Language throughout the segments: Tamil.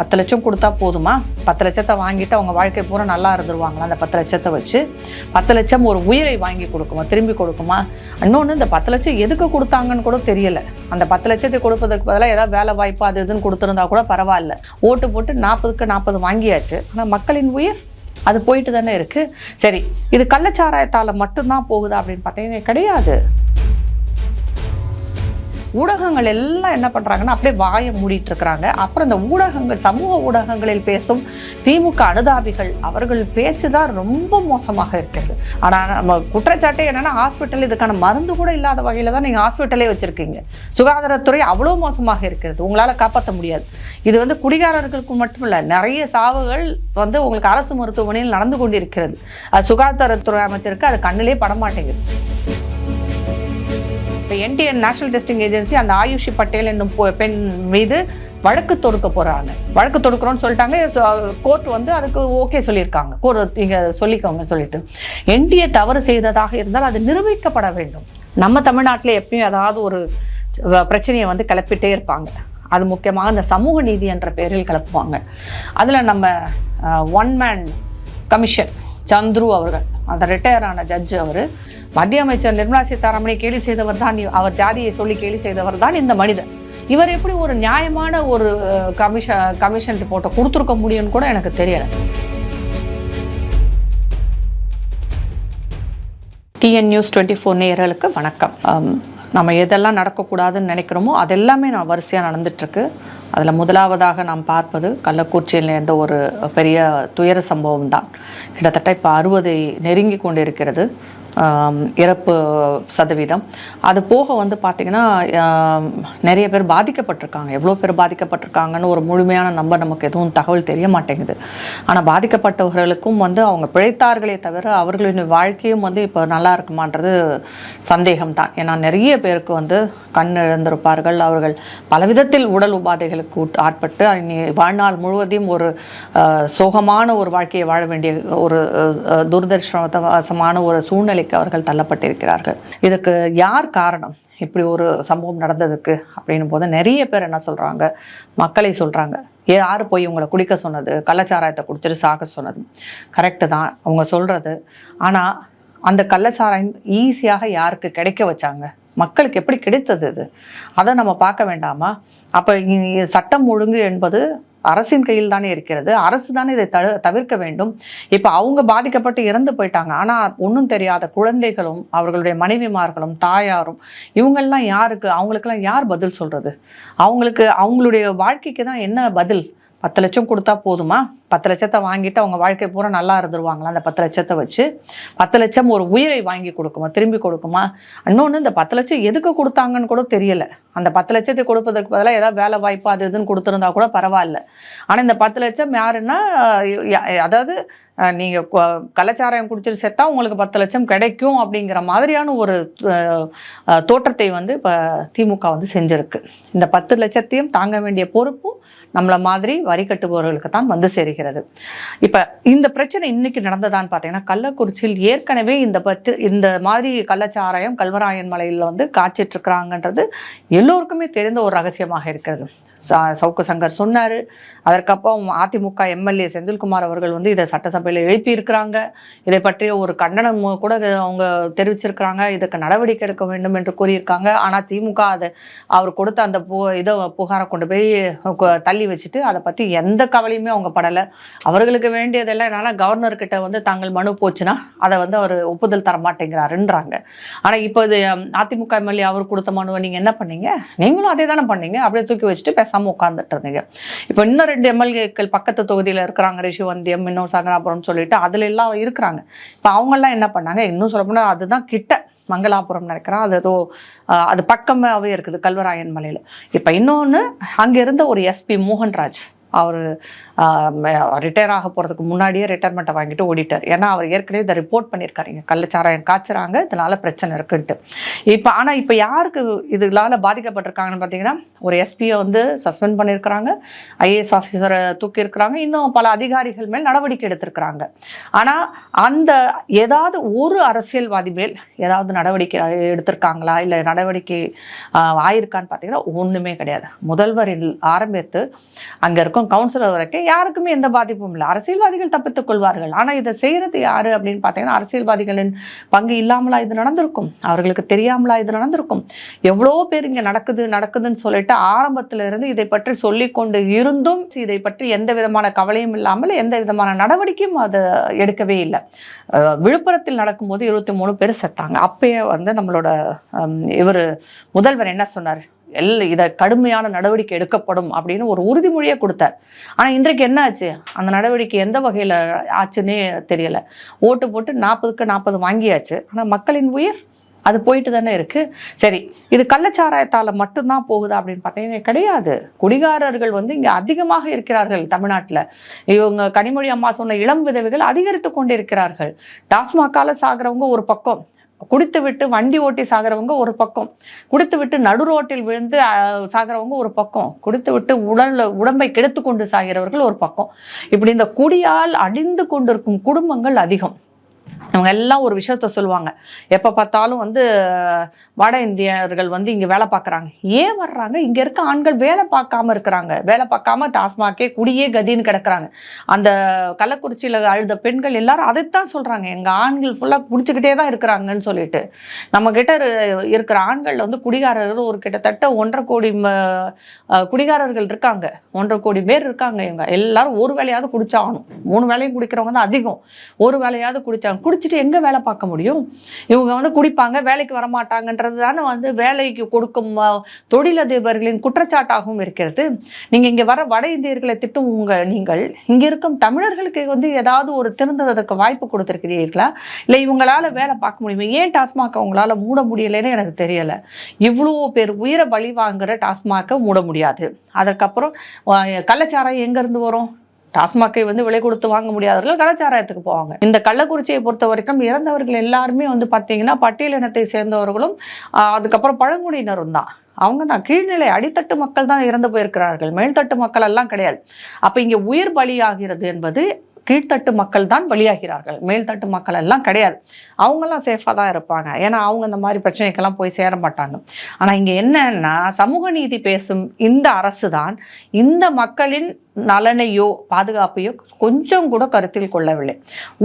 பத்து லட்சம் கொடுத்தா போதுமா? பத்து லட்சத்தை வாங்கிட்டு அவங்க வாழ்க்கை பூரா நல்லா இருந்துருவாங்களா? அந்த பத்து லட்சத்தை வச்சு பத்து லட்சம் ஒரு உயிரை வாங்கி கொடுக்குமா? திரும்பி கொடுக்குமா? இன்னொன்று இந்த பத்து லட்சம் எதுக்கு கொடுத்தாங்கன்னு கூட தெரியலை. அந்த பத்து லட்சத்தை கொடுப்பதற்கு பதிலாக ஏதாவது வேலை வாய்ப்பு அது இதுன்னு கொடுத்துருந்தா கூட பரவாயில்ல. ஓட்டு போட்டு நாற்பதுக்கு நாற்பது வாங்கியாச்சு. ஆனால் மக்களின் உயிர் அது போயிட்டு தானே இருக்குது சரி இது கள்ளச்சாராயத்தால் மட்டும்தான் போகுதா அப்படின்னு பார்த்தீங்கன்னா கிடையாது. ஊடகங்கள் எல்லாம் என்ன பண்ணுறாங்கன்னா அப்படியே வாயை மூடிட்டு இருக்கிறாங்க அப்புறம் இந்த ஊடகங்கள் சமூக ஊடகங்களில் பேசும் திமுக அனுதாபிகள் அவர்கள் பேச்சு தான் ரொம்ப மோசமாக இருக்கிறது. ஆனால் நம்ம குற்றச்சாட்டே என்னென்னா ஹாஸ்பிட்டல் இதுக்கான மருந்து கூட இல்லாத வகையில் தான் நீங்கள் ஹாஸ்பிட்டலே வச்சுருக்கீங்க. சுகாதாரத்துறை அவ்வளோ மோசமாக இருக்கிறது. உங்களால் காப்பாற்ற முடியாது. இது வந்து குடிகாரர்களுக்கு மட்டும் இல்லை நிறைய சாவுகள் வந்து உங்களுக்கு அரசு மருத்துவமனையில் நடந்து கொண்டிருக்கிறது. அது சுகாதாரத்துறை அமைச்சருக்கு அது கண்ணிலே படமாட்டேங்குது. இப்போ என்டிஎன் நேஷனல் டெஸ்டிங் ஏஜென்சி அந்த ஆயுஷி பட்டேல் என்னும் பெண் மீது வழக்கு தொடுக்க போகிறாங்க வழக்கு தொடுக்கிறோன்னு சொல்லிட்டாங்க. கோர்ட் வந்து அதுக்கு ஓகே சொல்லியிருக்காங்க. கோர்ட் இங்கே சொல்லிக்கோங்க சொல்லிட்டு. என்டிஏ தவறு செய்ததாக இருந்தால் அது நிரூபிக்கப்பட வேண்டும். நம்ம தமிழ்நாட்டில் எப்பயும் ஏதாவது ஒரு பிரச்சனையை வந்து கிளப்பிட்டே இருப்பாங்க. அது முக்கியமாக இந்த சமூக நீதி என்ற பெயரில் கிளப்புவாங்க. அதில் நம்ம ஒன் மேன் கமிஷன் சந்துரு அவர்கள் அந்த ரிட்டையர் ஆன ஜட்ஜ் அவர். மத்திய அமைச்சர் நிர்மலா சீதாராமனை கேலி செய்தவர் தான் அவர் ஜாதியை சொல்லி கேலி செய்தவர் தான் இந்த மனிதன் இவர் எப்படி ஒரு நியாயமான ஒரு கமிஷன் கமிஷன் ரிப்போர்ட்டை கொடுத்துருக்க முடியும்னு கூட எனக்கு தெரியலை. டிஎன் நியூஸ் டுவெண்ட்டி ஃபோர் நேயர்களுக்கு வணக்கம். நம்ம எதெல்லாம் நடக்கக்கூடாதுன்னு நினைக்கிறோமோ அதெல்லாமே நான் வரிசையாக நடந்துட்டுருக்கு அதில் முதலாவதாக நாம் பார்ப்பது கள்ளக்குறிச்சியில் நேர்ந்த ஒரு பெரிய துயர சம்பவம் தான் கிட்டத்தட்ட இப்போ அறுபதை நெருங்கி கொண்டிருக்கிறது. இறப்பு சதவீதம். அது போக வந்து பார்த்திங்கன்னா நிறைய பேர் பாதிக்கப்பட்டிருக்காங்க. எவ்வளோ பேர் பாதிக்கப்பட்டிருக்காங்கன்னு ஒரு முழுமையான நம்பர் நமக்கு எதுவும் தகவல் தெரிய மாட்டேங்குது. ஆனால் பாதிக்கப்பட்டவர்களுக்கும் வந்து அவங்க பிழைத்தார்களே தவிர அவர்களின் வாழ்க்கையும் வந்து இப்போ நல்லா இருக்குமான்றது சந்தேகம்தான் ஏன்னா நிறைய பேருக்கு வந்து கண் இழந்திருப்பார்கள். அவர்கள் பலவிதத்தில் உடல் உபாதைகளுக்கு ஆட்பட்டு இனி வாழ்நாள் முழுவதையும் ஒரு சோகமான ஒரு வாழ்க்கையை வாழ வேண்டிய ஒரு அஹ், துரதிருஷ்டவசமான ஒரு சூழ்நிலைக்கு அவர்கள் தள்ளப்பட்டிருக்கிறார்கள். இதுக்கு யார் காரணம்? இப்படி ஒரு சம்பவம் நடந்ததுக்கு அப்படின்னும் போது நிறைய பேர் என்ன சொல்கிறாங்க மக்களை சொல்கிறாங்க ஏ யார் போய் உங்களை குடிக்க சொன்னது? கள்ளச்சாராயத்தை குடிச்சிட்டு சாக சொன்னது. கரெக்டு தான். அவங்க சொல்கிறது ஆனால் அந்த கள்ளச்சாராயம் ஈஸியாக யாருக்கு கிடைக்க வச்சாங்க? மக்களுக்கு எப்படி கிடைத்தது இது? அதை நம்ம பார்க்க வேண்டாமா? அப்போ சட்டம் ஒழுங்கு என்பது அரசின் கையில் தானே இருக்கிறது. அரசு தானே இதை தடு தவிர்க்க வேண்டும். இப்போ அவங்க பாதிக்கப்பட்டு இறந்து போயிட்டாங்க. ஆனால் ஒன்றும் தெரியாத குழந்தைகளும் அவர்களுடைய மனைவிமார்களும் தாயாரும் இவங்கெல்லாம் யாருக்கு அவங்களுக்கெல்லாம் யார் பதில் சொல்றது? அவங்களுக்கு அவங்களுடைய வாழ்க்கைக்கு தான் என்ன பதில்? பத்து லட்சம் கொடுத்தா போதுமா? பத்து லட்சத்தை வாங்கிட்டு அவங்க வாழ்க்கை பூரா நல்லா இருந்துருவாங்களா? அந்த பத்து லட்சத்தை வச்சு பத்து லட்சம் ஒரு உயிரை வாங்கி கொடுக்குமா? திரும்பி கொடுக்குமா? இன்னொன்று இந்த பத்து லட்சம் எதுக்கு கொடுத்தாங்கன்னு கூட தெரியல. அந்த பத்து லட்சத்தை கொடுப்பதற்கு பதிலாக ஏதாவது வேலை வாய்ப்பு அது இதுன்னு கொடுத்துருந்தா கூட பரவாயில்ல. ஆனால் இந்த பத்து லட்சம் யாருன்னா அதாவது நீங்கள் கலாச்சாரம் கொ- குடிச்சிட்டு செத்தா உங்களுக்கு பத்து லட்சம் கிடைக்கும் அப்படிங்கிற மாதிரியான ஒரு தோற்றத்தை வந்து இப்போ திமுக வந்து செஞ்சிருக்கு. இந்த பத்து லட்சத்தையும் தாங்க வேண்டிய பொறுப்பும் நம்மளை மாதிரி வரி கட்டுபவர்களுக்கு தான் வந்து சேருகிறது. இப்போ இந்த பிரச்சனை இன்னைக்கு நடந்ததான்னு பார்த்தீங்கன்னா கள்ளக்குறிச்சியில் ஏற்கனவே இந்த பத்து இந்த மாதிரி கள்ளச்சாராயம் கல்வராயன் மலையில் வந்து காய்ச்சிட்டு இருக்கிறாங்கன்றது எல்லோருக்குமே தெரிந்த ஒரு ரகசியமாக இருக்கிறது. சவுக்கு சங்கர் சொன்னார். அதற்கப்புறம் அதிமுக எம்எல்ஏ செந்தில்குமார் அவர்கள் வந்து இதை சட்டசபையில் எழுப்பியிருக்கிறாங்க. இதை பற்றிய ஒரு கண்டனம் கூட அவங்க தெரிவிச்சிருக்கிறாங்க. இதுக்கு நடவடிக்கை எடுக்க வேண்டும் என்று கூறியிருக்காங்க. ஆனால் திமுக அதை அவர் கொடுத்த அந்த பு இதை புகாரை கொண்டு போய் தள்ளி வச்சுட்டு அதை பற்றி எந்த கவலையுமே அவங்க படலை. அவர்களுக்கு வேண்டியதெல்லாம் என்னன்னா கவர்னர்கிட்ட வந்து தாங்கள் மனு போச்சுன்னா அதை வந்து அவர் ஒப்புதல் தர மாட்டேங்கிறாருன்றாங்க. ஆனால் இப்போ இது அதிமுக எம்எல்ஏ அவர் கொடுத்த மனுவை நீங்கள் என்ன பண்ணீங்க? நீங்களும் அதே தானே பண்ணீங்க. அப்படியே தூக்கி வச்சுட்டு பேசாமல் உட்காந்துட்டு இருந்தீங்க. இப்போ இன்னும் ரெண்டு எம்எல்ஏக்கள் பக்கத்து தொகுதியில் இருக்கிறாங்க ரிஷிவந்தியம் இன்னும் சங்கராபுரம்னு சொல்லிட்டு அதுல எல்லாம் இருக்கிறாங்க. இப்போ அவங்கெல்லாம் என்ன பண்ணாங்க? இன்னும் சொல்லப்போனால் அதுதான் கிட்ட மங்களாபுரம் நினைக்கிறேன். அது ஏதோ அது பக்கமாகவே இருக்குது கல்வராயன் மலையில். இப்போ இன்னொன்று அங்கே இருந்த ஒரு எஸ்பி மோகன்ராஜ். அவர் ரிட்டையர் ஆக போகிறதுக்கு முன்னாடியே ரிட்டையர்மெண்ட்டை வாங்கிட்டு ஓடிட்டார். ஏன்னா அவர் ஏற்கனவே இதை ரிப்போர்ட் பண்ணியிருக்காரு. இங்கே கள்ளச்சாராயம் காய்ச்சுறாங்க இதனால் பிரச்சனை இருக்குன்ட்டு. இப்போ ஆனால் இப்போ யாருக்கு இதனால் பாதிக்கப்பட்டிருக்காங்கன்னு பார்த்தீங்கன்னா ஒரு எஸ்பியை வந்து சஸ்பெண்ட் பண்ணியிருக்கிறாங்க ஐஏஎஸ் ஆஃபீஸரை தூக்கியிருக்கிறாங்க இன்னும் பல அதிகாரிகள் மேல் நடவடிக்கை எடுத்திருக்கிறாங்க. ஆனால் அந்த ஏதாவது ஒரு அரசியல்வாதி மேல் ஏதாவது நடவடிக்கை எடுத்திருக்காங்களா? இல்லை நடவடிக்கை ஆயிருக்கான்னு பார்த்தீங்கன்னா ஒன்றுமே கிடையாது. முதல்வரில் ஆரம்பித்து அங்கே இருக்கும் வரைக்கும் கவுன்சிலர் வரைக்கும் யாருக்குமே எந்த பாதிப்பும் இல்லை. அரசியல்வாதிகள் தப்பித்துக் கொள்வார்கள். ஆனால் இதை செய்கிறது யாரு அப்படின்னு பார்த்தீங்கன்னா அரசியல்வாதிகளின் பங்கு இல்லாமலா இது நடந்திருக்கும்? அவர்களுக்கு தெரியாமலா இது நடந்திருக்கும்? எவ்வளோ பேர் இங்கே நடக்குது நடக்குதுன்னு சொல்லிட்டு ஆரம்பத்தில் இருந்து இதை பற்றி சொல்லிக்கொண்டு இருந்தும் இதை பற்றி எந்த விதமான கவலையும் இல்லாமல் எந்த விதமான நடவடிக்கையும் அது எடுக்கவே இல்லை. விழுப்புரத்தில் நடக்கும்போது இருபத்தி மூணு பேர் செத்தாங்க. அப்பயே வந்து நம்மளோட இவர் முதல்வர் என்ன சொன்னார்? எல் இதை கடுமையான நடவடிக்கை எடுக்கப்படும் அப்படின்னு ஒரு உறுதிமொழியை கொடுத்தார். ஆனால் இன்றைக்கு என்ன ஆச்சு? அந்த நடவடிக்கை எந்த வகையில் ஆச்சுன்னே தெரியலை. ஓட்டு போட்டு நாற்பதுக்கு நாற்பது வாங்கியாச்சு. ஆனால் மக்களின் உயிர் அது போயிட்டு தானே இருக்கு. சரி இது கள்ளச்சாராயத்தால் மட்டும்தான் போகுதா அப்படின்னு பார்த்தீங்கன்னா கிடையாது. குடிகாரர்கள் வந்து இங்கே அதிகமாக இருக்கிறார்கள் தமிழ்நாட்டில். இவங்க கனிமொழி அம்மா சொன்ன இளம் விதவைகள் அதிகரித்து கொண்டிருக்கிறார்கள். டாஸ்மாகால சாகிறவங்க ஒரு பக்கம். குடித்து விட்டு வண்டி ஓட்டி சாகிறவங்க ஒரு பக்கம். குடித்து விட்டு நடு ரோட்டில் விழுந்து அஹ், சாகிறவங்க ஒரு பக்கம். குடித்து விட்டு உடல் உடம்பை கெடுத்து கொண்டு சாகிறவர்கள் ஒரு பக்கம். இப்படி இந்த குடியால் அழிந்து கொண்டிருக்கும் குடும்பங்கள் அதிகம். அவங்க எல்லாம் ஒரு விஷயத்த சொல்லுவாங்க. எப்போ பார்த்தாலும் வந்து வட இந்தியர்கள் வந்து இங்கே வேலை பார்க்குறாங்க. ஏன் வர்றாங்க? இங்கே இருக்க ஆண்கள் வேலை பார்க்காம இருக்கிறாங்க. வேலை பார்க்காம டாஸ்மாகே குடியே கதின்னு கிடக்குறாங்க. அந்த கள்ளக்குறிச்சியில் அழுத பெண்கள் எல்லாரும் அதைத்தான் சொல்கிறாங்க எங்கள் ஆண்கள் ஃபுல்லாக குடிச்சுக்கிட்டே தான் இருக்கிறாங்கன்னு சொல்லிட்டு. நம்ம கிட்ட இருக்கிற ஆண்கள் வந்து குடிகாரர்கள் ஒரு கிட்டத்தட்ட ஒன்றரை கோடி குடிகாரர்கள் இருக்காங்க. ஒன்றரை கோடி பேர் இருக்காங்க இவங்க. எல்லாரும் ஒரு வேலையாவது குடிச்சாகணும். மூணு வேலையும் குடிக்கிறவங்க தான் அதிகம். ஒரு வேலையாவது குடிச்சாங்க குடிச்சிட்டு எங்கே வேலை பார்க்க முடியும்? இவங்க வந்து குடிப்பாங்க வேலைக்கு வரமாட்டாங்கன்றது தானே வந்து வேலைக்கு கொடுக்கும் தொழிலதிபர்களின் குற்றச்சாட்டாகவும் இருக்கிறது. நீங்கள் இங்கே வர வட இந்தியர்களை திட்டும் உங்கள் நீங்கள். இங்கே இருக்கும் தமிழர்களுக்கு வந்து ஏதாவது ஒரு திருந்துவதற்கு வாய்ப்பு கொடுத்துருக்கிறீர்களா? இல்லை இவங்களால வேலை பார்க்க முடியுமா? ஏன் டாஸ்மாக் அவங்களால மூட முடியலைன்னு எனக்கு தெரியலை. இவ்வளோ பேர் உயிரை பலி வாங்குகிற டாஸ்மாக்கை மூட முடியாது. அதற்கப்புறம் கள்ளச்சாரம் எங்கேருந்து வரும்? டாஸ்மாக்கை வந்து விலை கொடுத்து வாங்க முடியாதவர்கள் கலாச்சாரத்துக்கு போவாங்க. இந்த கள்ளக்குறிச்சியை பொறுத்த வரைக்கும் இறந்தவர்கள் எல்லாருமே வந்து பார்த்தீங்கன்னா பட்டியலினத்தை சேர்ந்தவர்களும் அதுக்கப்புறம் பழங்குடியினரும் தான். அவங்க தான். கீழ்நிலை அடித்தட்டு மக்கள் தான் இறந்து போயிருக்கிறார்கள். மேல்தட்டு மக்கள் எல்லாம் கிடையாது. அப்போ இங்கே உயிர் பலியாகிறது என்பது கீழ்த்தட்டு மக்கள் தான் பலியாகிறார்கள். மேல்தட்டு மக்கள் எல்லாம் கிடையாது. அவங்கெல்லாம் சேஃபாக தான் இருப்பாங்க. ஏன்னா அவங்க இந்த மாதிரி பிரச்சனைக்கெல்லாம் போய் சேர மாட்டாங்க. ஆனால் இங்கே என்னன்னா சமூக நீதி பேசும் இந்த அரசு தான் இந்த மக்களின் நலனையோ பாதுகாப்பையோ கொஞ்சம் கூட கருத்தில் கொள்ளவில்லை.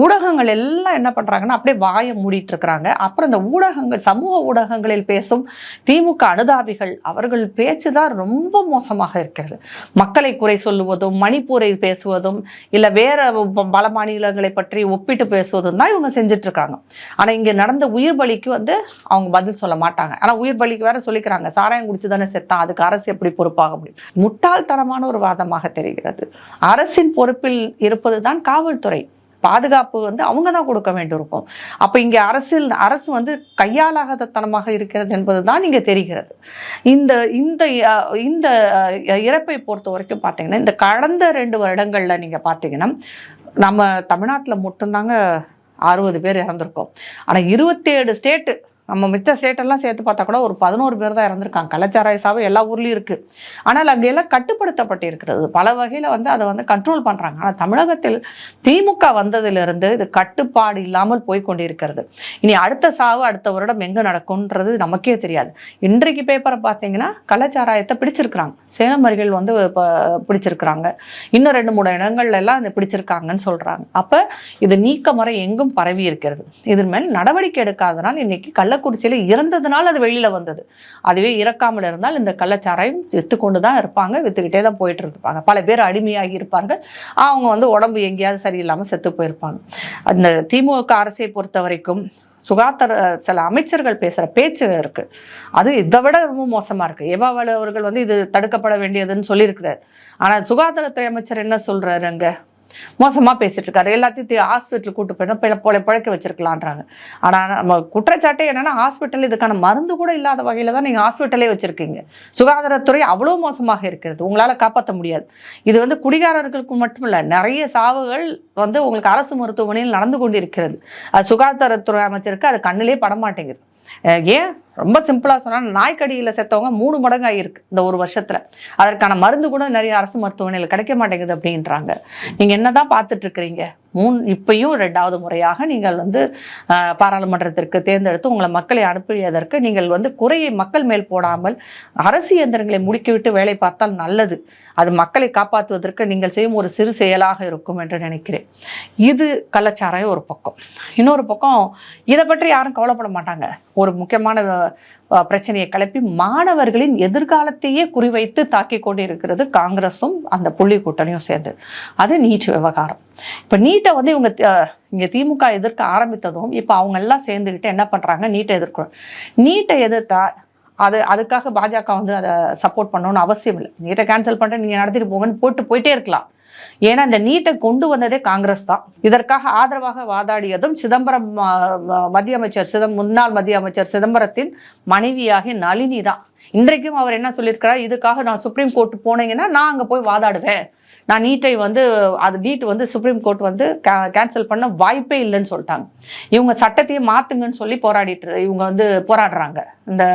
ஊடகங்கள் எல்லாம் என்ன பண்ணுறாங்கன்னா அப்படியே வாயை மூடிட்டு இருக்கிறாங்க. அப்புறம் இந்த ஊடகங்கள் சமூக ஊடகங்களில் பேசும் திமுக அனுதாபிகள் அவர்கள் பேச்சு தான் ரொம்ப மோசமாக இருக்கிறது. மக்களை குறை சொல்லுவதும் மணிப்பூரை பேசுவதும் இல்லை வேற பல மாநிலங்களை பற்றி ஒப்பிட்டு பேசுவதும் தான் இவங்க செஞ்சுட்டு இருக்காங்க. ஆனால் இங்கே நடந்த உயிர் பலிக்கு வந்து அவங்க பதில் சொல்ல மாட்டாங்க. ஆனால் உயிர் பலிக்கு வேற சொல்லிக்கிறாங்க. சாராயம் குடிச்சு தானே செத்தான். அதுக்கு அரசு எப்படி பொறுப்பாக முடியும்? முட்டாள்தனமான ஒரு வாதமாக தெரியும் வருகிறது அரசின் பொறுப்பில் இருப்பது தான் காவல்துறை. பாதுகாப்பு வந்து அவங்க தான் கொடுக்க வேண்டியிருக்கும். அப்போ இங்கே அரசில் அரசு வந்து கையாலாகாதத்தனமாக இருக்கிறது என்பது தான் இங்கே தெரிகிறது. இந்த இந்த இந்த இறப்பை பொறுத்த வரைக்கும் பார்த்தீங்கன்னா இந்த கடந்த ரெண்டு வருடங்களில் நீங்கள் பார்த்தீங்கன்னா நம்ம தமிழ்நாட்டில் மட்டும்தாங்க அறுபது பேர் இறந்துருக்கோம். ஆனால் இருபத்தேழு ஸ்டேட்டு நம்ம மித்த ஸ்டேட்டெல்லாம் சேர்த்து பார்த்தா கூட ஒரு பதினோரு பேர் தான் இறந்துருக்காங்க. கலாச்சார சாவு எல்லா ஊர்லேயும் இருக்குது ஆனால் அங்கெல்லாம் கட்டுப்படுத்தப்பட்டு இருக்கிறது பல வகையில் வந்து அதை வந்து கண்ட்ரோல் பண்ணுறாங்க ஆனால் தமிழகத்தில் திமுக வந்ததிலிருந்து இது கட்டுப்பாடு இல்லாமல் போய் கொண்டிருக்கிறது இனி அடுத்த சாவு அடுத்த வருடம் எங்கே நடக்கும்ன்றது நமக்கே தெரியாது. இன்றைக்கு பேப்பரை பார்த்தீங்கன்னா கலாச்சாராயத்தை பிடிச்சிருக்கிறாங்க. சேலம் அருகில் வந்து இப்போ பிடிச்சிருக்கிறாங்க. இன்னும் ரெண்டு மூணு இடங்கள்ல எல்லாம் இதை பிடிச்சிருக்காங்கன்னு சொல்கிறாங்க அப்போ இது நீக்க முறை எங்கும் பரவி இருக்கிறது இதன் மேல் நடவடிக்கை எடுக்காதனால் இன்னைக்கு கள்ள கள்ளக்குறிச்சியில் இறந்ததுனால அது வெளியில் வந்தது. அதுவே இறக்காமல் இருந்தால் இந்த கள்ளச்சாராயம் விற்று தான் இருப்பாங்க விற்றுக்கிட்டே தான் போயிட்டு இருப்பாங்க. பல பேர் அடிமையாகி இருப்பாங்க அவங்க வந்து உடம்பு எங்கேயாவது சரியில்லாமல் செத்து போயிருப்பாங்க. அந்த திமுக அரசை பொறுத்த வரைக்கும் சுகாதார சில அமைச்சர்கள் பேசுகிற பேச்சு இருக்கு. அது இதை விட ரொம்ப மோசமாக இருக்கு. எவாவல் அவர்கள் வந்து இது தடுக்கப்பட வேண்டியதுன்னு சொல்லியிருக்கிறார். ஆனால் சுகாதாரத்துறை அமைச்சர் என்ன சொல்றாரு அங்க? மோசமாக பேசிட்டு இருக்காரு எல்லாத்தையும் ஹாஸ்பிட்டல் கூட்டு போயிட்டா போல பொழை பிழைக்க வச்சிருக்கலான்றாங்க. ஆனால் நம்ம குற்றச்சாட்டே என்னன்னா ஹாஸ்பிட்டல் இதுக்கான மருந்து கூட இல்லாத வகையில் தான் நீங்கள் ஹாஸ்பிட்டலே வச்சிருக்கீங்க. சுகாதாரத்துறை அவ்வளோ மோசமாக இருக்கிறது. உங்களால் காப்பாற்ற முடியாது. இது வந்து குடிகாரர்களுக்கு மட்டும் இல்லை நிறைய சாவுகள் வந்து உங்களுக்கு அரசு மருத்துவமனையில் நடந்து கொண்டிருக்கிறது. அது சுகாதாரத்துறை அமைச்சருக்கு அது கண்ணிலே படமாட்டேங்குது. ஏன்? ரொம்ப சிம்பிளாக சொன்னால் நாய்க்கடியில் செத்தவங்க மூணு மடங்கு ஆகிருக்கு இந்த ஒரு வருஷத்தில். அதற்கான மருந்து கூட நிறைய அரசு மருத்துவமனையில் கிடைக்க மாட்டேங்குது அப்படின்றாங்க. நீங்கள் என்னதான் பார்த்துட்டு இருக்கிறீங்க மூணு இப்பயும் ரெண்டாவது முறையாக நீங்கள் வந்து ஆஹ், பாராளுமன்றத்திற்கு தேர்ந்தெடுத்து உங்களை மக்களை அனுப்பியதற்கு நீங்கள் வந்து குறையை மக்கள் மேல் போடாமல் அரசு இயந்திரங்களை முடுக்கிவிட்டு வேலை பார்த்தால் நல்லது. அது மக்களை காப்பாற்றுவதற்கு நீங்கள் செய்யும் ஒரு சிறு செயலாக இருக்கும் என்று நினைக்கிறேன். இது கலாச்சாரம் ஒரு பக்கம். இன்னொரு பக்கம் இதை பற்றி யாரும் கவலைப்பட மாட்டாங்க. ஒரு முக்கியமான பிரச்சனையை கிளப்பி மாணவர்களின் எதிர்காலத்தையே குறிவைத்து தாக்கி கொண்டிருக்கிறது காங்கிரஸும் அந்த புள்ளி கூட்டணியும் சேர்ந்து. அது நீட் விவகாரம். இப்போ நீட்டை வந்து இவங்க இங்கே இங்க திமுக எதிர்க்க ஆரம்பித்ததும் இப்போ அவங்க எல்லாம் சேர்ந்துக்கிட்டு என்ன பண்றாங்க? நீட்டை எதிர்க்கிறோம் நீட்டை எதிர்த்தா அது அதுக்காக பாஜக வந்து அதை சப்போர்ட் பண்ணணும்னு அவசியம் இல்லை. நீட்டை கேன்சல் பண்ணிட்டு நீங்கள் நடத்திட்டு போங்கன்னு போட்டு போயிட்டே இருக்கலாம். ஏன்னா இந்த நீட்டை கொண்டு வந்ததே காங்கிரஸ் தான். இதற்காக ஆதரவாக வாதாடியதும் சிதம்பரம் மத்திய அமைச்சர் சிதம் முன்னாள் மத்திய அமைச்சர் சிதம்பரத்தின் மனைவியாகி நளினி தான். இன்றைக்கும் அவர் என்ன சொல்லியிருக்கிறார்? இதுக்காக நான் சுப்ரீம் கோர்ட் போனீங்கன்னா நான் அங்கே போய் வாதாடுவேன். நான் நீட்டை வந்து அது நீட் வந்து சுப்ரீம் கோர்ட் வந்து கேன்சல் பண்ண வாய்ப்பே இல்லைன்னு சொல்லிட்டாங்க. இவங்க சட்டத்தையே மாத்துங்கன்னு சொல்லி போராடிட்டு இவங்க வந்து போராடுறாங்க. இந்த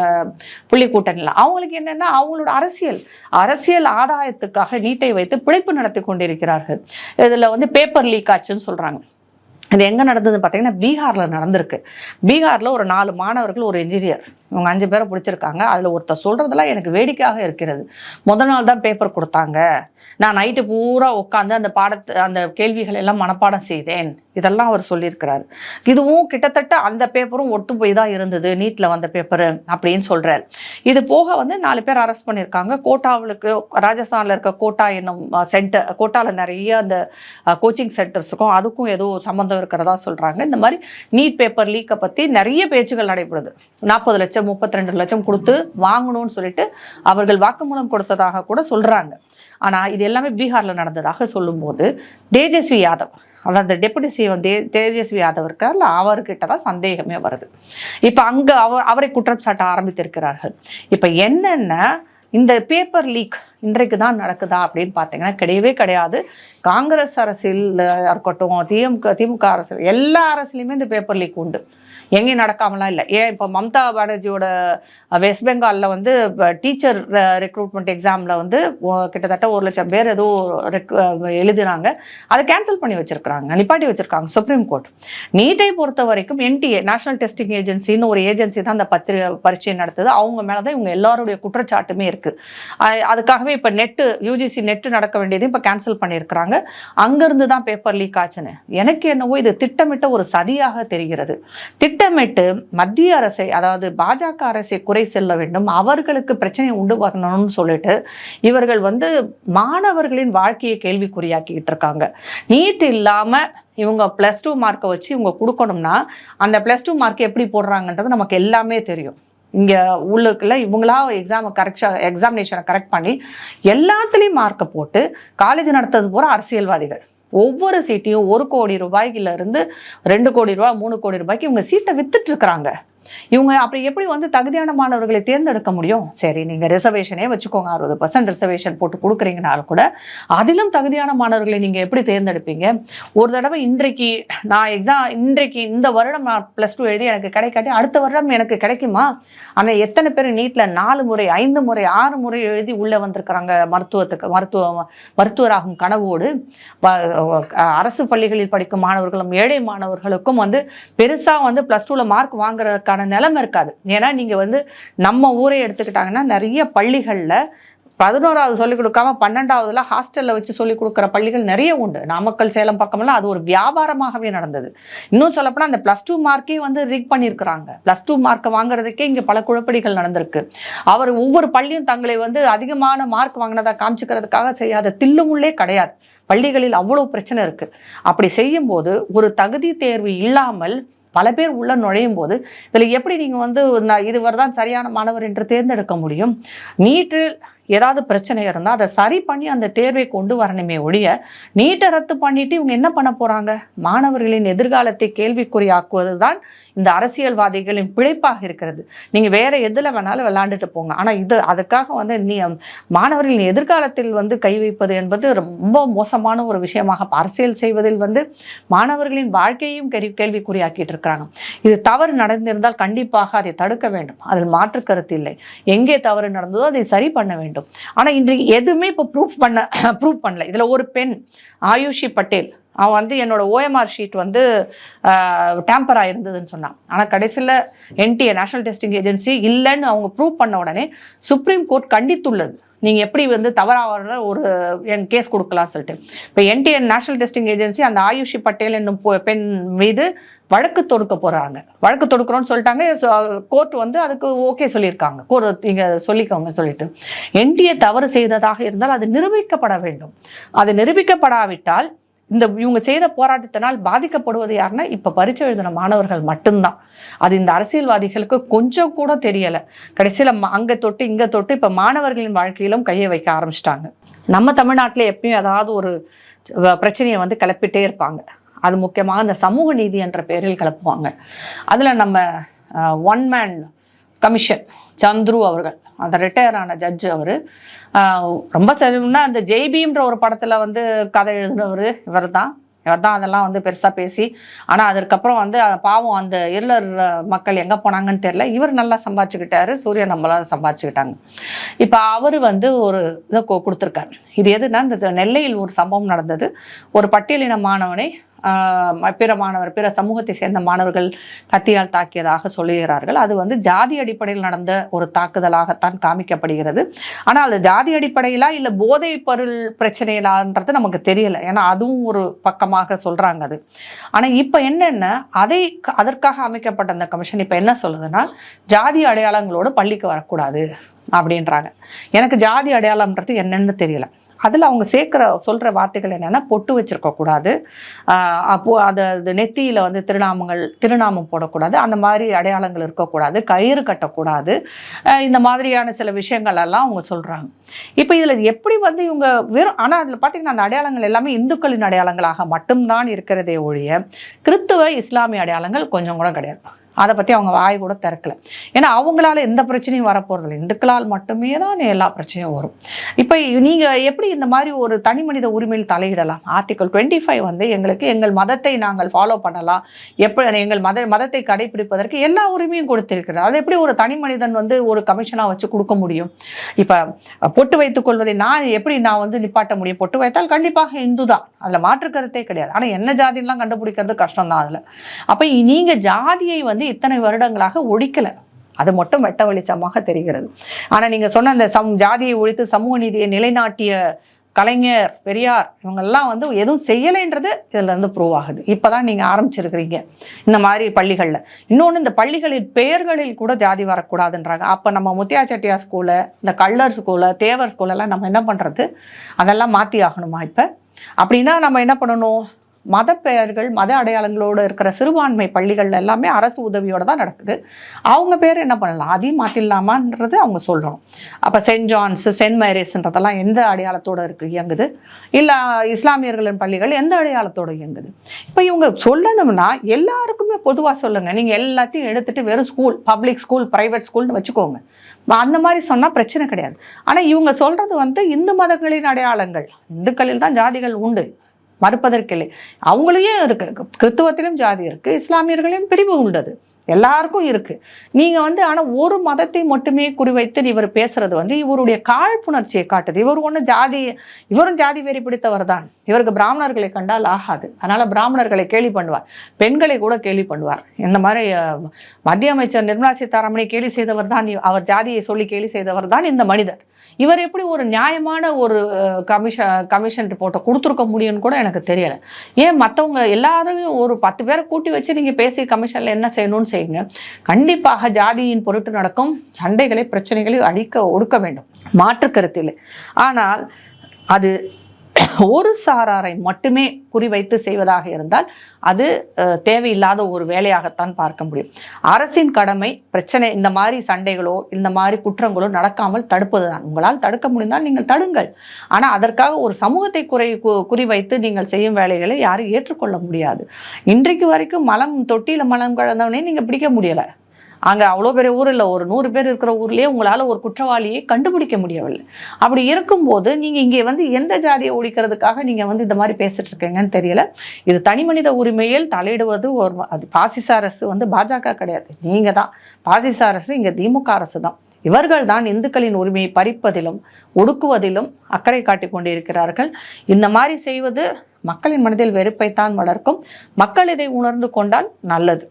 புள்ளி கூட்டணியில். அவங்களுக்கு என்னன்னா அவங்களோட அரசியல் அரசியல் ஆதாயத்துக்காக நீட்டை வைத்து பிழைப்பு நடத்தி கொண்டிருக்கிறார்கள். இதில் வந்து பேப்பர் லீக் ஆச்சுன்னு சொல்றாங்க. இது எங்கே நடந்தது பார்த்தீங்கன்னா பீகாரில் நடந்திருக்கு. பீகாரில் ஒரு நாலு மாணவர்கள் ஒரு இன்ஜினியர் இவங்க அஞ்சு பேரை பிடிச்சிருக்காங்க. அதில் ஒருத்தர் சொல்கிறதெல்லாம் எனக்கு வேடிக்கையாக இருக்கிறது. முத நாள் தான் பேப்பர் கொடுத்தாங்க. நான் நைட்டு பூரா உட்காந்து அந்த பாடத்தை அந்த கேள்விகள் எல்லாம் மனப்பாடம் செய்தேன். இதெல்லாம் அவர் சொல்லியிருக்கிறார். இதுவும் கிட்டத்தட்ட அந்த பேப்பரும் ஒட்டு போய் தான் இருந்தது. நீட்டில் வந்த பேப்பரு அப்படின்னு சொல்கிறார் இது போக வந்து நாலு பேர் அரெஸ்ட் பண்ணியிருக்காங்க. கோட்டாவுக்கு ராஜஸ்தானில் இருக்க கோட்டா என்னும் சென்டர் கோட்டாவில் நிறைய அந்த கோச்சிங் சென்டர்ஸுக்கும் அதுக்கும் ஏதோ சம்மந்தம் இருக்கிறதா சொல்கிறாங்க இந்த மாதிரி நீட் பேப்பர் லீக்கை பற்றி நிறைய பேச்சுகள் நடைபெறுது. நாற்பது லட்சம் முப்பத்தி ரெண்டு லட்சம் கொடுத்து வாங்கணும்னு சொல்லிட்டு அவர்கள் வாக்குமூலம் கொடுத்ததாக கூட சொல்றாங்க. ஆனா இது எல்லாமே பீகார்ல நடந்ததாக சொல்லும்போது தேஜஸ்வி யாதவ் அதாவது டெபுட்டி சிஎம் தே தேஜஸ்வி யாதவ் இருக்கார்ல அவர்கிட்ட தான் சந்தேகமே வருது. இப்போ அங்கே அவர் அவரை குற்றம் சாட்ட ஆரம்பித்திருக்கிறார்கள். இப்போ என்னென்ன இந்த பேப்பர் லீக் இன்றைக்கு தான் நடக்குதா அப்படின்னு பார்த்தீங்கன்னா கிடையவே கிடையாது. காங்கிரஸ் அரசியல் இருக்கட்டும் திமுக திமுக அரசியல் எல்லா அரசுலையுமே இந்த பேப்பர் லீக் உண்டு. எங்கேயும் நடக்காமலாம் இல்லை. ஏன் இப்போ மம்தா பானர்ஜியோட வெஸ்ட் பெங்காலில் வந்து டீச்சர் ரெக்ரூட்மெண்ட் எக்ஸாமில் வந்து கிட்டத்தட்ட ஒரு லட்சம் பேர் ஏதோ rec- எழுதினாங்க அதை கேன்சல் பண்ணி வச்சுருக்காங்க நிப்பாட்டி வச்சிருக்காங்க சுப்ரீம் கோர்ட் நீட்டை பொறுத்த வரைக்கும் என்டிஏ நேஷனல் டெஸ்டிங் ஏஜென்சின்னு ஒரு ஏஜென்சி தான் அந்த பத்திரி பரீட்சை நடத்துது. அவங்க மேலே தான் இவங்க எல்லாருடைய குற்றச்சாட்டுமே இருக்கு. அதுக்காகவே இப்போ நெட்டு யூஜிசி நெட்டு நடக்க வேண்டியதையும் இப்போ கேன்சல் பண்ணியிருக்கிறாங்க. அங்கிருந்து தான் பேப்பர் லீக் ஆச்சுன்னு. எனக்கு என்னவோ இது திட்டமிட்ட ஒரு சதியாக தெரிகிறது. திட்டமிட்டு மத்திய அரசை அதாவது பாஜக அரசை குறை செல்ல வேண்டும் அவர்களுக்கு பிரச்சனை உண்டு வரணும்னு சொல்லிட்டு இவர்கள் வந்து மாணவர்களின் வாழ்க்கையை கேள்விக்குறியாக்கிக்கிட்டு இருக்காங்க. நீட் இல்லாம இவங்க ப்ளஸ் டூ மார்க்கை வச்சு இவங்க கொடுக்கணும்னா அந்த ப்ளஸ் டூ மார்க் எப்படி போடுறாங்கன்றது நமக்கு எல்லாமே தெரியும். இங்கே உள்ளுக்குள்ள இவங்களா எக்ஸாம் கரெக்ஷன் எக்ஸாமினேஷனை கரெக்ட் பண்ணி எல்லாத்துலேயும் மார்க்கை போட்டு காலேஜ் நடத்துறது பூரா அரசியல்வாதிகள். ஒவ்வொரு சீட்டையும் ஒரு கோடி ரூபாய்க்குல இருந்து ரெண்டு கோடி ரூபாய் மூணு கோடி ரூபாய்க்கு இவங்க சீட்டை வித்துட்டு இருக்கிறாங்க. இவங்க அப்படி எப்படி வந்து தகுதியான மாணவர்களை தேர்ந்தெடுக்க முடியும்? சரி நீங்கள் ரிசர்வேஷனே வச்சுக்கோங்க. அறுபது பர்சன்ட் ரிசர்வேஷன் போட்டு கொடுக்குறீங்கனாலும் கூட அதிலும் தகுதியான மாணவர்களை நீங்கள் எப்படி தேர்ந்தெடுப்பீங்க? ஒரு தடவை இன்றைக்கு நான் எக்ஸாம் இன்றைக்கு இந்த வருடம் நான் ப்ளஸ் டூ எழுதி எனக்கு கிடைக்காட்டி அடுத்த வருடம் எனக்கு கிடைக்குமா? ஆனால் எத்தனை பேர் நீட்டில் நாலு முறை ஐந்து முறை ஆறு முறை எழுதி உள்ளே வந்திருக்கிறாங்க மருத்துவத்துக்கு மருத்துவ மருத்துவராகும் கனவோடு. அரசு பள்ளிகளில் படிக்கும் மாணவர்களும் ஏழை மாணவர்களுக்கும் வந்து பெருசாக வந்து ப்ளஸ் டூவில் மார்க் அதுக்கான நிலைமை இருக்காது. ஏன்னா நீங்கள் வந்து நம்ம ஊரை எடுத்துக்கிட்டாங்கன்னா நிறைய பள்ளிகளில் பதினோராவது சொல்லிக் கொடுக்காம பன்னெண்டாவதுல ஹாஸ்டலில் வச்சு சொல்லிக் கொடுக்குற பள்ளிகள் நிறைய உண்டு. நாமக்கல் சேலம் பக்கமெல்லாம் அது ஒரு வியாபாரமாகவே நடந்தது. இன்னும் சொல்லப்போனால் அந்த ப்ளஸ் டூ மார்க்கே வந்து ரிக் பண்ணியிருக்கிறாங்க ப்ளஸ் டூ மார்க்கை வாங்குறதுக்கே இங்கே பல குழப்படிகள் நடந்திருக்கு. அவர் ஒவ்வொரு பள்ளியும் தங்களை வந்து அதிகமான மார்க் வாங்கினதாக காமிச்சுக்கிறதுக்காக செய்யாத தில்லுமுள்ளே கிடையாது. பள்ளிகளில் அவ்வளோ பிரச்சனை இருக்குது அப்படி செய்யும்போது ஒரு தகுதி தேர்வு இல்லாமல் பல பேர் உள்ள நுழையும் போது இதில் எப்படி நீங்கள் வந்து நான் இதுவர் தான் சரியான மாணவர் என்று தேர்ந்தெடுக்க முடியும்? நீட்டில் ஏதாவது பிரச்சனை இருந்தால் அதை சரி பண்ணி அந்த தேர்வை கொண்டு வரணுமே ஒழிய நீட்டை ரத்து பண்ணிட்டு இவங்க என்ன பண்ண போகிறாங்க மாணவர்களின் எதிர்காலத்தை கேள்விக்குறியாக்குவது தான் இந்த அரசியல்வாதிகளின் பிழைப்பாக இருக்கிறது. நீங்கள் வேற எதில் வேணாலும் விளாண்டுட்டு போங்க. ஆனால் இது அதுக்காக வந்து நீ மாணவர்களின் எதிர்காலத்தில் வந்து கை வைப்பது என்பது ரொம்ப மோசமான ஒரு விஷயமாக அரசியல் செய்வதில் வந்து மாணவர்களின் வாழ்க்கையும் கேள்வி கேள்விக்குறியாக்கிட்டு இருக்கிறாங்க. இது தவறு நடந்திருந்தால் கண்டிப்பாக அதை தடுக்க வேண்டும். அதில் மாற்று கருத்து இல்லை. எங்கே தவறு நடந்ததோ அதை சரி பண்ண வேண்டும். ஆனால் இன்றைக்கு எதுவுமே இப்போ ப்ரூஃப் பண்ண ப்ரூவ் பண்ணல. இதில் ஒரு பெண் ஆயுஷி பட்டேல் அவன் வந்து என்னோட ஓஎம்ஆர் ஷீட் வந்து டேம்பர் ஆயிருந்ததுன்னு சொன்னான். ஆனால் கடைசியில் என்டிஏ நேஷனல் டெஸ்டிங் ஏஜென்சி இல்லைன்னு அவங்க ப்ரூவ் பண்ண உடனே சுப்ரீம் கோர்ட் கண்டித்துள்ளது. நீங்கள் எப்படி வந்து தவறாக ஒரு என் கேஸ் கொடுக்கலாம்னு சொல்லிட்டு. இப்போ என்டிஎன் நேஷனல் டெஸ்டிங் ஏஜென்சி அந்த ஆயுஷி பட்டேல் என்னும் பெண் மீது வழக்கு தொடுக்க போகிறாங்க வழக்கு தொடுக்கிறோன்னு சொல்லிட்டாங்க. கோர்ட் வந்து அதுக்கு ஓகே சொல்லியிருக்காங்க. கோர்ட் இங்கே சொல்லிக்கோங்க சொல்லிட்டு. என்டிஏ தவறு செய்ததாக இருந்தால் அது நிரூபிக்கப்பட வேண்டும். அது நிரூபிக்கப்படாவிட்டால் இந்த இவங்க செய்த போராட்டத்தினால் பாதிக்கப்படுவது யாருன்னா இப்போ பரீட்சை எழுதின மாணவர்கள் மட்டும்தான். அது இந்த அரசியல்வாதிகளுக்கு கொஞ்சம் கூட தெரியலை. கடைசியில் அங்கே தொட்டு இங்கே தொட்டு இப்போ மாணவர்களின் வாழ்க்கையிலும் கையை வைக்க ஆரம்பிச்சிட்டாங்க. நம்ம தமிழ்நாட்டில் எப்பயும் ஏதாவது ஒரு பிரச்சனையை வந்து கிளப்பிட்டே இருப்பாங்க. அது முக்கியமாக இந்த சமூக நீதி என்ற பெயரில் கிளப்புவாங்க. அதில் நம்ம ஒன் மேன் கமிஷன் சந்துரு அவர்கள் அந்த ரிட்டையர் ஆன ஜட்ஜ் அவர். ரொம்ப சரின்னா அந்த ஜெய்பீம்ன்ற ஒரு படத்தில் வந்து கதை எழுதினவர் இவர் தான் இவர் தான் அதெல்லாம் வந்து பெருசாக பேசி ஆனால் அதற்கப்புறம் வந்து பாவம் அந்த இருளர் மக்கள் எங்கே போனாங்கன்னு தெரில இவர் நல்லா சம்பாதிச்சுக்கிட்டாரு சூரியன் நம்மளால சம்பாதிச்சுக்கிட்டாங்க. இப்போ அவர் வந்து ஒரு இதை கொ- இது எதுனா இந்த நெல்லையில் ஒரு சம்பவம் நடந்தது. ஒரு பட்டியலின மாணவனை பிற மாணவர் பிற சமூகத்தை சேர்ந்த மாணவர்கள் கத்தியால் தாக்கியதாக சொல்லுகிறார்கள். அது வந்து ஜாதி அடிப்படையில் நடந்த ஒரு தாக்குதலாகத்தான் காமிக்கப்படுகிறது. ஆனால் அது ஜாதி அடிப்படையிலா இல்லை போதைப் பொருள் பிரச்சனையிலான்றது நமக்கு தெரியல. ஏன்னா அதுவும் ஒரு பக்கமாக சொல்றாங்க அது. ஆனால் இப்போ என்னென்ன அதை அதற்காக அமைக்கப்பட்ட அந்த கமிஷன் இப்போ என்ன சொல்லுதுன்னா ஜாதி அடையாளங்களோடு பள்ளிக்கு வரக்கூடாது அப்படின்றாங்க. எனக்கு ஜாதி அடையாளம்ன்றது என்னன்னு தெரியல. அதில் அவங்க சேர்க்குற சொல்கிற வார்த்தைகள் என்னென்னா பொட்டு வச்சுருக்கக்கூடாது அப்போது அப்போ அது நெத்தியில் வந்து திருநாமங்கள் திருநாமம் போடக்கூடாது. அந்த மாதிரி அடையாளங்கள் இருக்கக்கூடாது கயிறு கட்டக்கூடாது இந்த மாதிரியான சில விஷயங்கள் எல்லாம் அவங்க சொல்கிறாங்க இப்போ இதில் எப்படி வந்து இவங்க வெறும் ஆனால் அதில் பார்த்தீங்கன்னா அந்த அடையாளங்கள் எல்லாமே இந்துக்களின் அடையாளங்களாக மட்டும்தான் இருக்கிறதே ஒழிய கிறித்துவ இஸ்லாமிய அடையாளங்கள் கொஞ்சம் கூட கிடையாது. அதை பற்றி அவங்க வாய் கூட திறக்கல. ஏன்னா அவங்களால எந்த பிரச்சனையும் வரப்போறதில்லை. இந்துக்களால் மட்டுமே தான் எல்லா பிரச்சனையும் வரும். இப்போ நீங்கள் எப்படி இந்த மாதிரி ஒரு தனி மனித உரிமையில் தலையிடலாம்? ஆர்டிகல் டுவெண்ட்டி ஃபைவ் வந்து எங்களுக்கு எங்கள் மதத்தை நாங்கள் ஃபாலோ பண்ணலாம். எப்படி எங்கள் மத மதத்தை கடைபிடிப்பதற்கு எல்லா உரிமையும் கொடுத்திருக்கிறது அது எப்படி ஒரு தனி மனிதன் வந்து ஒரு கமிஷனாக வச்சு கொடுக்க முடியும்? இப்போ பொட்டு வைத்துக் கொள்வதை நான் எப்படி நான் வந்து நிப்பாட்ட முடியும்? பொட்டு வைத்தால் கண்டிப்பாக இந்து தான். அதில் மாற்று கருத்தே கிடையாது. ஆனால் என்ன ஜாதின்லாம் கண்டுபிடிக்கிறது கஷ்டம் தான் அதில். அப்போ நீங்கள் ஜாதியை வந்து இத்தனை வருடங்களாக ஒழிக்கலை. அது மட்டும் வெட்ட வெளிச்சமாக தெரிகிறது. ஆனால் நீங்கள் சொன்ன அந்த சம் ஜாதியை ஒழித்து சமூக நீதியை நிலைநாட்டிய கலைஞர் பெரியார் இவங்கெல்லாம் வந்து எதுவும் செய்யலைன்றது இதுல இருந்து ப்ரூவ் ஆகுது. இப்போதான் நீங்கள் ஆரம்பிச்சிருக்கிறீங்க. இந்த மாதிரி பள்ளிகளில். இன்னொன்று இந்த பள்ளிகளின் பெயர்களில் கூட ஜாதி வரக்கூடாதுன்றாங்க. அப்போ நம்ம முத்தியா செட்டியார் ஸ்கூலு இந்த கள்ளர் ஸ்கூலு தேவர் ஸ்கூலெல்லாம் நம்ம என்ன பண்ணுறது அதெல்லாம் மாற்றி ஆகணுமா இப்போ? அப்படின்னா நம்ம என்ன பண்ணணும்? மத பெயர்கள் மத அடையாளங்களோடு இருக்கிற சிறுபான்மை பள்ளிகள் எல்லாமே அரசு உதவியோடு தான் நடக்குது. அவங்க பேர் என்ன பண்ணலாம்? அதையும் மாற்றிடலாமான்றது அவங்க சொல்கிறோம் அப்போ சென்ட் ஜான்ஸ் சென்ட் மேரிஸ்ன்றதெல்லாம் எந்த அடையாளத்தோடு இருக்குது இயங்குது. இல்லை இஸ்லாமியர்களின் பள்ளிகள் எந்த அடையாளத்தோடு இயங்குது? இப்போ இவங்க சொல்லணும்னா எல்லாருக்குமே பொதுவாக சொல்லுங்கள் நீங்கள் எல்லாத்தையும் எடுத்துகிட்டு வெறும் ஸ்கூல் பப்ளிக் ஸ்கூல் ப்ரைவேட் ஸ்கூல்னு வச்சுக்கோங்க. அந்த மாதிரி சொன்னால் பிரச்சனை கிடையாது. ஆனால் இவங்க சொல்கிறது வந்து இந்து மதங்களின் அடையாளங்கள். இந்துக்களில் தான் ஜாதிகள் உண்டு. மறுப்பதற்கில்லை. அவங்களையும் இருக்கு. கிறித்துவத்திலும் ஜாதி இருக்கு இஸ்லாமியர்களையும் பிரிவு உண்டது. எல்லாருக்கும் இருக்கு. நீங்க வந்து ஆனா ஒரு மதத்தை மட்டுமே குறிவைத்து இவர் பேசுறது வந்து இவருடைய காழ்ப்புணர்ச்சியை காட்டுது. இவர் ஒன்று ஜாதி இவரும் ஜாதி வெறி பிடித்தவர் தான். இவருக்கு பிராமணர்களை கண்டால் ஆகாது. அதனால பிராமணர்களை கேலி பண்ணுவார். பெண்களை கூட கேலி பண்ணுவார். இந்த மாதிரி மத்திய அமைச்சர் நிர்மலா சீதாராமனை கேலி செய்தவர் தான் அவர் ஜாதியை சொல்லி கேலி செய்தவர் தான் இந்த மனிதர். இவர் எப்படி ஒரு நியாயமான ஒரு கமிஷன் கமிஷன் ரிப்போர்ட்டை கொடுத்துருக்க முடியும்னு கூட எனக்கு தெரியலை. ஏன் மற்றவங்க எல்லாரையும் ஒரு பத்து பேரை கூட்டி வச்சு நீங்கள் பேசி கமிஷனில் என்ன செய்யணும்னு செய்யுங்க. கண்டிப்பாக ஜாதியின் பொருட்டு நடக்கும். சண்டைகளை பிரச்சனைகளை அழிக்க ஒடுக்க வேண்டும். மாற்று கருத்தில். ஆனால் அது ஒரு சாராரை மட்டுமே குறிவைத்து செய்வதாக இருந்தால் அது தேவையில்லாத ஒரு வேலையாகத்தான் பார்க்க முடியும். அரசின் கடமை பிரச்சனை இந்த மாதிரி சண்டைகளோ இந்த மாதிரி குற்றங்களோ நடக்காமல் தடுப்பது தான் உங்களால் தடுக்க முடிந்தால் நீங்கள் தடுங்கள். ஆனால் அதற்காக ஒரு சமூகத்தை குறை குறிவைத்து நீங்கள் செய்யும் வேலைகளை யாரும் ஏற்றுக்கொள்ள முடியாது. இன்றைக்கு வரைக்கும் மலம் தொட்டியில் மலம் கலந்தவனே நீங்கள் பிடிக்க முடியலை. அங்கே அவ்வளோ பெரிய ஊர் இல்லை. ஒரு நூறு பேர் இருக்கிற ஊர்லேயே உங்களால் ஒரு குற்றவாளியை கண்டுபிடிக்க முடியவில்லை. அப்படி இருக்கும்போது நீங்கள் இங்கே வந்து எந்த ஜாதியை ஒழிக்கிறதுக்காக நீங்கள் வந்து இந்த மாதிரி பேசிட்டு இருக்கீங்கன்னு தெரியல. இது தனி மனித உரிமையில் தலையிடுவது ஒரு அது பாசிச அரசு வந்து பாஜக கிடையாது. நீங்கள் தான். பாசிச அரசு இங்கே திமுக அரசு தான். இவர்கள் தான் இந்துக்களின் உரிமையை பறிப்பதிலும் ஒடுக்குவதிலும் அக்கறை காட்டிக் கொண்டிருக்கிறார்கள். இந்த மாதிரி செய்வது மக்களின் மனதில் வெறுப்பைத்தான் வளர்க்கும் மக்கள் இதை உணர்ந்து கொண்டால் நல்லது.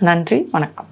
நன்றி. வணக்கம்.